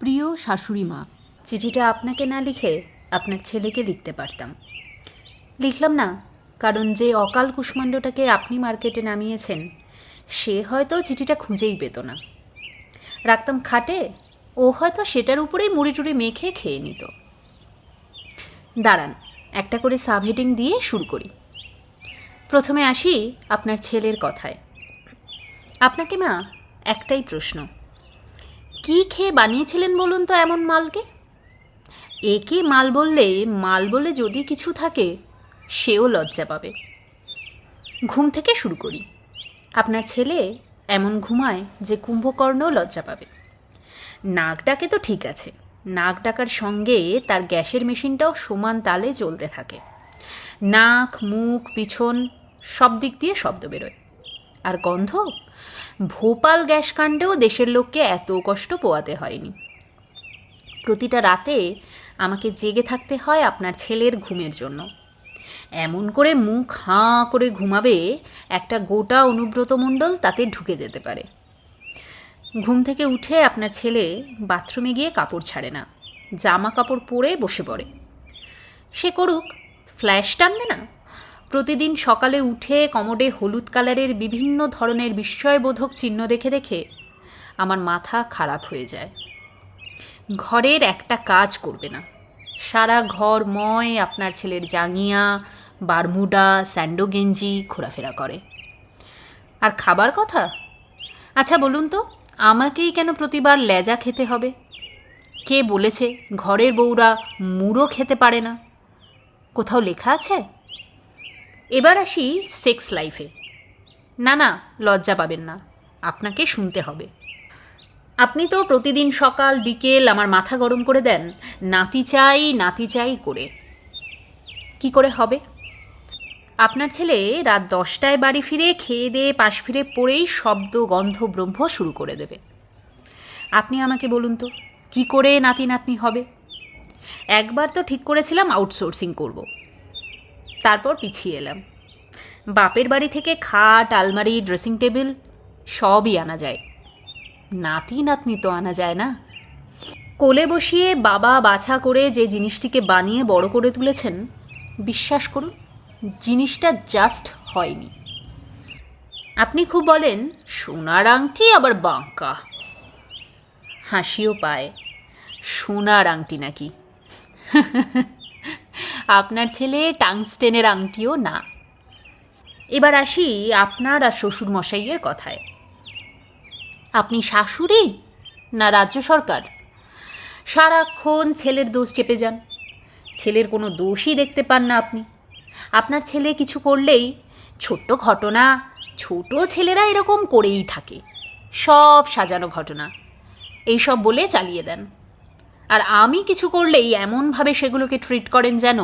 প্রিয় শাশুড়ি মা, চিঠিটা আপনাকে না লিখে আপনার ছেলেকে লিখতে পারতাম। লিখলাম না, কারণ যে অকাল কুষ্মাণ্ডটাকে আপনি মার্কেটে নামিয়েছেন, সে হয়তো চিঠিটা খুঁজেই পেত না। রাখতাম খাটে, ও হয়তো সেটার উপরেই মুড়ি টুড়ি মেখে খেয়ে নিত। দাঁড়ান, একটা করে সাব হেডিং দিয়ে শুরু করি। প্রথমে আসি আপনার ছেলের কথায়। আপনাকে মা, একটাই প্রশ্ন কি খেয়ে বানিয়েছিলেন বলুন তো এমন মালকে? একে মাল বললে, মাল বলে যদি কিছু থাকে, সেও লজ্জা পাবে। ঘুম থেকে শুরু করি। আপনার ছেলে এমন ঘুমায় যে কুম্ভকর্ণও লজ্জা পাবে। নাক ডাকে তো ঠিক আছে। নাক ডাকার সঙ্গে তার গ্যাসের মেশিনটাও সমান তালে চলতে থাকে। নাক, মুখ, পিছন সব দিক দিয়ে শব্দ বেরোয়। আর গন্ধ? ভোপাল গ্যাস কাণ্ডেও দেশের লোককে এত কষ্ট পোয়াতে হয়নি। প্রতিটা রাতে আমাকে জেগে থাকতে হয় আপনার ছেলের ঘুমের জন্য। এমন করে মুখ হাঁ করে ঘুমাবে একটা গোটা অনুব্রত মণ্ডল তাতে ঢুকে যেতে পারে। ঘুম থেকে উঠে আপনার ছেলে বাথরুমে গিয়ে কাপড় ছাড়ে না, জামা কাপড় পরে বসে পড়ে। সে করুক, ফ্ল্যাশ টানবে না? প্রতিদিন সকালে উঠে কমোডে হলুদ কালারের বিভিন্ন ধরনের বিস্ময়বোধক চিহ্ন দেখে দেখে আমার মাথা খারাপ হয়ে যায়। ঘরের একটা কাজ করবে না। সারা ঘর ময়, আপনার ছেলের জাঙ্গিয়া, বারমুডা, স্যান্ডো গেঞ্জি ঘোরাফেরা করে। আর খাবার কথা? আচ্ছা বলুন তো, আমাকেই কেন প্রতিবার লেজা খেতে হবে? কে বলেছে ঘরের বউরা মুড়ো খেতে পারে না? কোথাও লেখা আছে? এবার আসি সেক্স লাইফে না না, লজ্জা পাবেন না। আপনাকে শুনতে হবে। আপনি তো প্রতিদিন সকাল, বিকেল আমার মাথা গরম করে দেন, নাতি চাই নাতি চাই করে। কি করে হবে? আপনার ছেলে রাত দশটায় বাড়ি ফিরে, খেয়ে দিয়ে পাশ ফিরে পড়েই শব্দ, গন্ধ, ব্রহ্ম শুরু করে দেবে। আপনি আমাকে বলুন তো, কি করে নাতি নাতনি হবে? একবার তো ঠিক করেছিলাম আউটসোর্সিং করব। তারপর পিছিয়ে এলাম। বাপের বাড়ি থেকে খাট, আলমারি, ড্রেসিং টেবিল সবই আনা যায়। নাতি, নাতনি তো আনা যায় না। কোলে বসিয়ে বাবা বাছা করে যে জিনিসটিকে বানিয়ে বড় করে তুলেছেন, বিশ্বাস করুন, জিনিসটা জাস্ট হয়নি। আপনি খুব বলেন, সোনার আংটি আবার বাঁকা। হাসিও পায়, সোনার আংটি নাকি? আপনার ছেলে টাংস্টেনের আংটিও না। এবার আসি আপনার আর শ্বশুর মশাইয়ের কথায়। আপনি শাশুড়ি না রাজ্য সরকার? সারাক্ষণ ছেলের দোষ চেপে যান। ছেলের কোনো দোষই দেখতে পান না আপনি। আপনার ছেলে কিছু করলেই ছোট্ট ঘটনা ছোট ছেলেরা এরকম করেই থাকে। সব সাজানো ঘটনা। এইসব বলে চালিয়ে দেন। আর আমি কিছু করলেই এমনভাবে সেগুলোকে ট্রিট করেন যেন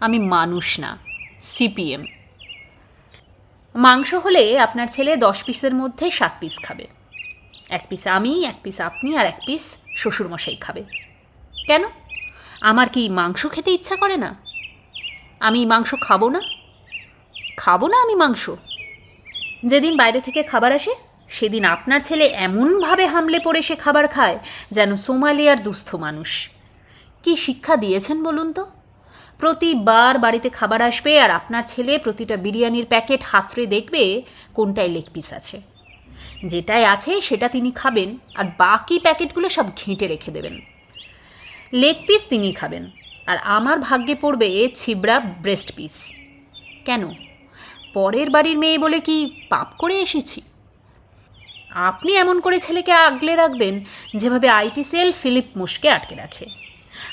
আমি মানুষ না। সিপিএম মাংস হলে আপনার ছেলে দশ পিসের মধ্যে সাত পিস খাবে। এক পিস আমি, এক পিস আপনি আর এক পিস শ্বশুরমশাই খাবে। কেন? আমার কি মাংস খেতে ইচ্ছা করে না? আমি মাংস খাব না? খাব না আমি মাংস? যেদিন বাইরে থেকে খাবার আসে সেদিন আপনার ছেলে এমনভাবে হামলে পড়ে সে খাবার খায় যেন সোমালিয়ার দুস্থ মানুষ। কি শিক্ষা দিয়েছেন বলুন তো? প্রতিবার বাড়িতে খাবার আসবে আর আপনার ছেলে প্রতিটা বিরিয়ানির প্যাকেট হাতড়ে দেখবে কোনটায় লেগ পিস আছে। যেটাই আছে সেটা তিনি খাবেন আর বাকি প্যাকেটগুলো সব ঘেঁটে রেখে দেবেন। লেগ পিস তিনি খাবেন আর আমার ভাগ্যে পড়বে ছিবড়া ব্রেস্ট পিস। কেন? পরের বাড়ির মেয়ে বলে কি পাপ করে এসেছি? আপনি এমন করে ছেলেকে আগলে রাখবেন, যেভাবে আইটি সেল ফিলিপ মুশকে আটকে রাখে।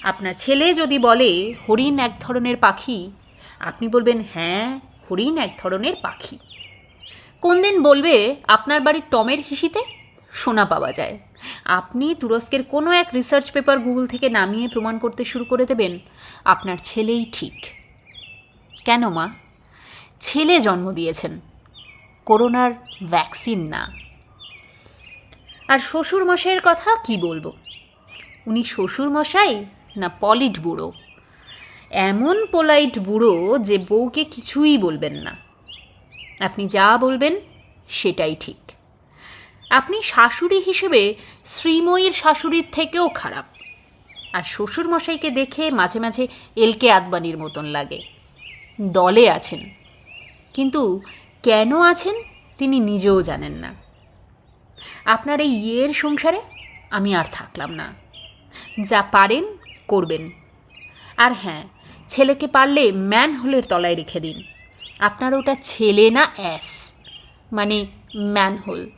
আপনার ছেলে যদি বলে, হরিণ এক ধরনের পাখি, আপনি বলবেন হ্যাঁ হরিণ এক ধরনের পাখি। কোন দিন বলবে, আপনার বাড়ির টমের হিসিতে? সোনা পাওয়া যায়। আপনি তুরস্কের কোনো এক রিসার্চ পেপার গুগল থেকে নামিয়ে প্রমাণ করতে শুরু করে দেবেন, আপনার ছেলেই ঠিক। কেন মা? ছেলে জন্ম দিয়েছেন। করোনার ভ্যাকসিন না। আর শ্বশুর মশাইয়ের কথা কি বলব? উনি শ্বশুর মশাই না পলিট বুড়ো? এমন পোলাইট বুড়ো যে বউকে কিছুই বলবেন না। আপনি যা বলবেন সেটাই ঠিক। আপনি শাশুড়ি হিসেবে শ্রীময়ীর শাশুড়ির থেকেও খারাপ। আর শ্বশুর মশাইকে দেখে মাঝে মাঝে এলকে আদবানির মতন লাগে। দলে আছেন। কিন্তু কেন আছেন তিনি নিজেও জানেন না। আপনার এই ইয়ের সংসারে আমি আর থাকলাম না। যা পারেন, করবেন। আর হ্যাঁ ছেলেকে পারলে ম্যান হোলের তলায় রেখে দিন। আপনার ওটা ছেলে না অ্যাস মানে ম্যান হোল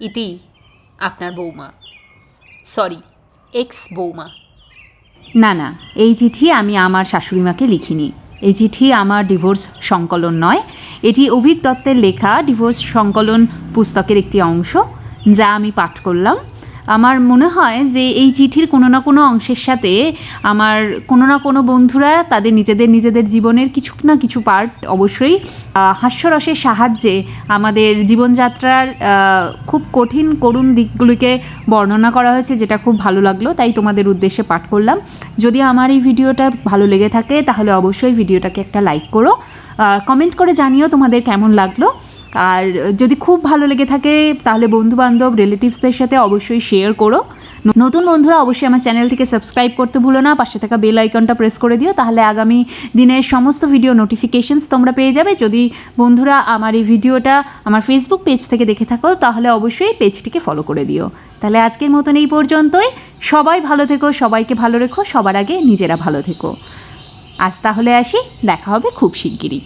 ইতি আপনার বৌমা। সরি, এক্স বৌমা। না না, এই চিঠি আমি আমার শাশুড়িমাকে লিখিনি। এই চিঠি আমার ডিভোর্স সংকলন নয়। এটি অভিক দত্তের লেখা, ডিভোর্স সংকলন পুস্তকের একটি অংশ, যা আমি পাঠ করলাম। আমার মনে হয় যে এই চিঠির কোনো না কোনো অংশের সাথে আমার কোনো না কোনো বন্ধুরা তাদের নিজেদের নিজেদের জীবনের কিছু না কিছু পার্ট অবশ্যই হাস্যরসের সাহায্যে আমাদের জীবনযাত্রার খুব কঠিন, করুণ দিকগুলিকে বর্ণনা করা হয়েছে যেটা খুব ভালো লাগল, তাই তোমাদের উদ্দেশ্যে পাঠ করলাম। যদি আমার এই ভিডিওটা ভালো লেগে থাকে তাহলে অবশ্যই ভিডিওটাকে একটা লাইক করো। কমেন্ট করে জানিও তোমাদের কেমন লাগল। আর যদি খুব ভালো লেগে থাকে, তাহলে বন্ধু বান্ধব রিলেটিভসদের সাথে অবশ্যই শেয়ার করো। নতুন বন্ধুরা অবশ্যই আমার চ্যানেলটিকে সাবস্ক্রাইব করতে ভুলো না, পাশে থাকা বেল আইকনটা প্রেস করে দিও, তাহলে আগামী দিনের সমস্ত ভিডিও নোটিফিকেশনস তোমরা পেয়ে যাবে। যদি বন্ধুরা আমার এই ভিডিওটা আমার ফেসবুক পেজ থেকে দেখে থাকো, তাহলে অবশ্যই পেজটিকে ফলো করে দিও। তাহলে আজকের মতন এই পর্যন্তই। সবাই ভালো থেকো, সবাইকে ভালো রেখো, সবার আগে নিজেরা ভালো থেকো। আজ তাহলে আসি, দেখা হবে খুব শিগগিরই।